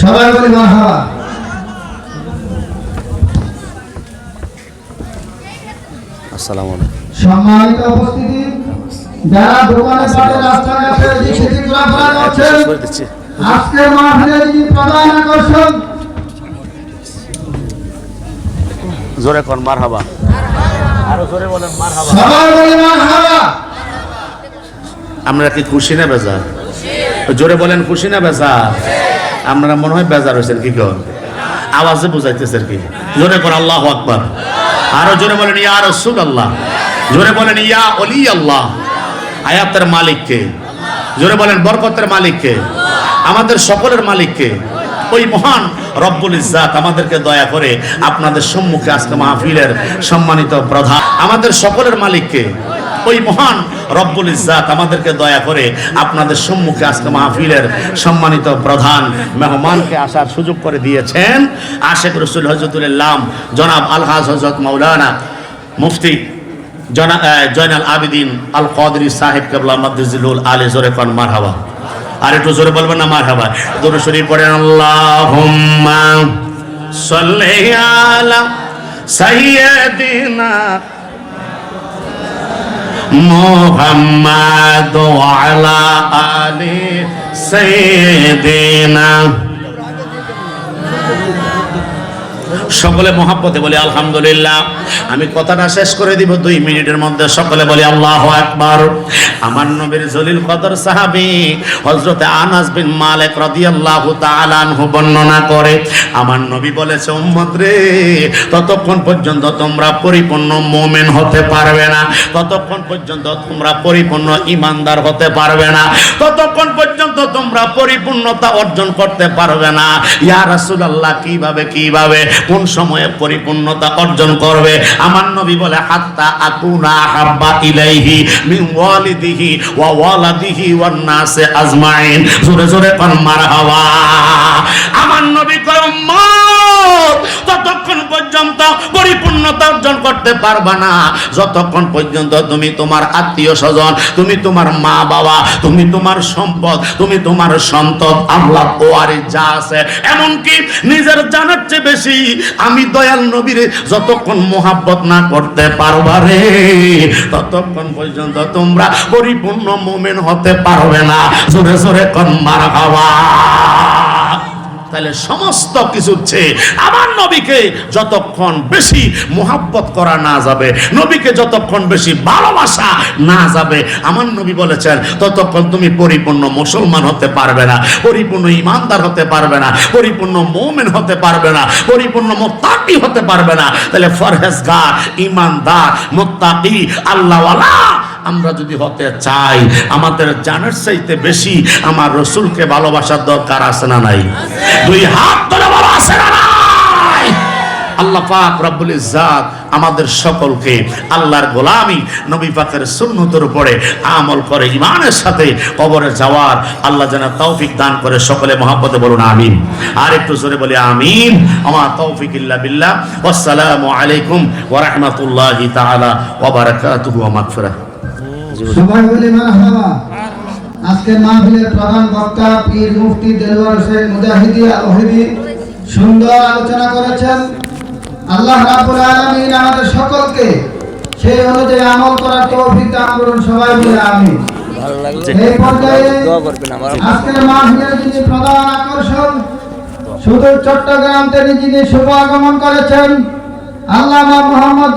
সবাই বলি মারহাবা আসসালামু আলাইকুম। সম্মানিত উপস্থিতি যারা দোকানে পাটে রাস্তাঘাটে দিকে ঘোরাফেরা করছেন করে দিচ্ছি। মাহফিলে যিনি প্রধান আকর্ষণ জোরে কর মার হাবা আরও জোরে বলেন মার হাবা সবাই বলি মারহাবা আমরা কি খুশি না বেজার? জোরে বলেন, খুশি না বেজার? আপনারা মনে হয় বেজার হয়েছেন, কি কর আওয়াজে বুঝাইতেছে কি? জোরে কর আল্লাহ আকবার। আরও জোরে বলেন, ইয়া রসুল আল্লাহ জোরে বলেন, ইয়া অলি আল্লাহ আয়াতের মালিককে জোরে বলেন, বরকতের মালিককে আমাদের সকলের মালিককে ওই মহান রব্বুল ইজ্জাত আমাদেরকে দয়া করে আপনাদের সম্মুখে আজকে মাহফিলের সম্মানিত প্রধান। আমাদের সকলের মালিককে ওই মহান রব্বুল ইজ্জাত আমাদেরকে দয়া করে আপনাদের সম্মুখে আজকে মাহফিলের সম্মানিত প্রধান মেহমানকে আসার সুযোগ করে দিয়েছেন আশেখ রসুল হজরতুল্লাম জনাব আলহাজ হজরত মৌলানা মুফতি জনা জয়নাল আবিদিন আল কদরি সাহেব কেবলা মদ্দিজুল আলী জোরে কন মার আর একটু জোরে বলবেন না মার হাওয়া দুরু শরীফ পড়েন, আল্লাহুম্মা সাল্লি আলা সাইয়্যিদিনা মুহাম্মাদ আলা আলি সাইয়্যিদিনা সকলে মহাব্বতে বলি, আলহামদুলিল্লাহ। আমি কথাটা শেষ করে দিব, দুই মিনিটের মধ্যে সকলে বলি, আল্লাহ আকবার। আমার নবীর জলিল কদর সাহাবী হযরতে আনাস বিন মালিক রাদিয়াল্লাহু তাআলা আনহু বর্ণনা করে, আমার নবী বলেছে, উম্মত রে, ততক্ষণ পর্যন্ত তোমরা পরিপূর্ণ মুমিন হতে পারবে না। ততক্ষণ পর্যন্ত তোমরা পরিপূর্ণ ইমানদার হতে পারবে না। ততক্ষণ পর্যন্ত তোমরা পরিপূর্ণতা অর্জন করতে পারবে না। ইয়া রাসূলুল্লাহ, কীভাবে কীভাবে? কোন সময়ে পরিপূর্ণতা অর্জন করবে? আমার নবী বলে, হাত্তা আকুনা হাব্বা ইলাইহি মিন ওয়ালিদিহি ওয়া ওয়ালাদিহি ওয়ান নাসে আজমাইন। জোরে জোরে পান মারহাবা। আমার নবী কয় ততক্ষণ পর্যন্ত পরিপূর্ণতা অর্জন করতে পারবা না। যতক্ষণ পর্যন্ত তুমি তোমার আত্মীয় স্বজন, তুমি তোমার মা বাবা, তুমি তোমার সম্পদ, তুমি তোমার সন্তত আল্লাহ ওয়ারি যা আছে, এমনকি নিজের জানার চেয়ে বেশি আমি দয়াল নবীরে যতক্ষণ মোহাব্বত না করতে পারবা রে, ততক্ষণ পর্যন্ত তোমরা পরিপূর্ণ মোমেন হতে পারবে না। জোরে জোরে কন মার তাহলে সমস্ত কিছুর চেয়ে আমার নবীকে যতক্ষণ বেশি মোহাব্বত করা না যাবে, নবীকে যতক্ষণ বেশি ভালোবাসা না যাবে, আমার নবী বলেছেন, ততক্ষণ তুমি পরিপূর্ণ মুসলমান হতে পারবে না, পরিপূর্ণ ইমানদার হতে পারবে না, পরিপূর্ণ মোমেন হতে পারবে না, পরিপূর্ণ মোত্তাকি হতে পারবে না। তাহলে ফরহেজগার, ইমানদার, মোত্তাকি, আল্লাহওয়ালা আমরা যদি হতে চাই, আমাদের জানার চাইতে বেশি আমার রসুলকে ভালোবাসার দরকার আছে না নাই? দুই হাত ধরে বলা, আছে না আল্লাহ পাক রব্বুল আমাদের সকলকে আল্লাহর গোলামি, নবী পাকের সুন্নতের উপরে আমল করে ইমানের সাথে কবরে যাওয়ার আল্লাহ যেন তৌফিক দান করে সকলে মহাব্বতে বলুন, আমিন। আর একটু জোরে বলি, আমিন। আমার তৌফিক ইল্লা বিল্লাহ। আসসালামু আলাইকুম ওয়া রাহমাতুল্লাহি তাআলা ওয়া বারাকাতুহু ওয়া মাগফিরাহ। সবাই বলি মারহাবা। আজকের মাহফিলের প্রধান বক্তা পীর মুফতি দেলওয়ার হোসেন মুজাহিদি আল সুন্দর আলোচনা করেছেন। আল্লাহ রাব্বুল আলামিন আমাদের সকলকে সেই অনুযায়ী আমল করার তৌফিক দান করুন সবাই মিলে আমিন। এই পর্যায়ে দোয়া করবেন আমার আজকের মাহফিলের যিনি প্রধান আকর্ষণ সুদূর চট্টগ্রাম থেকে যিনি শুভ আগমন করেছেন আল্লামা মোহাম্মদ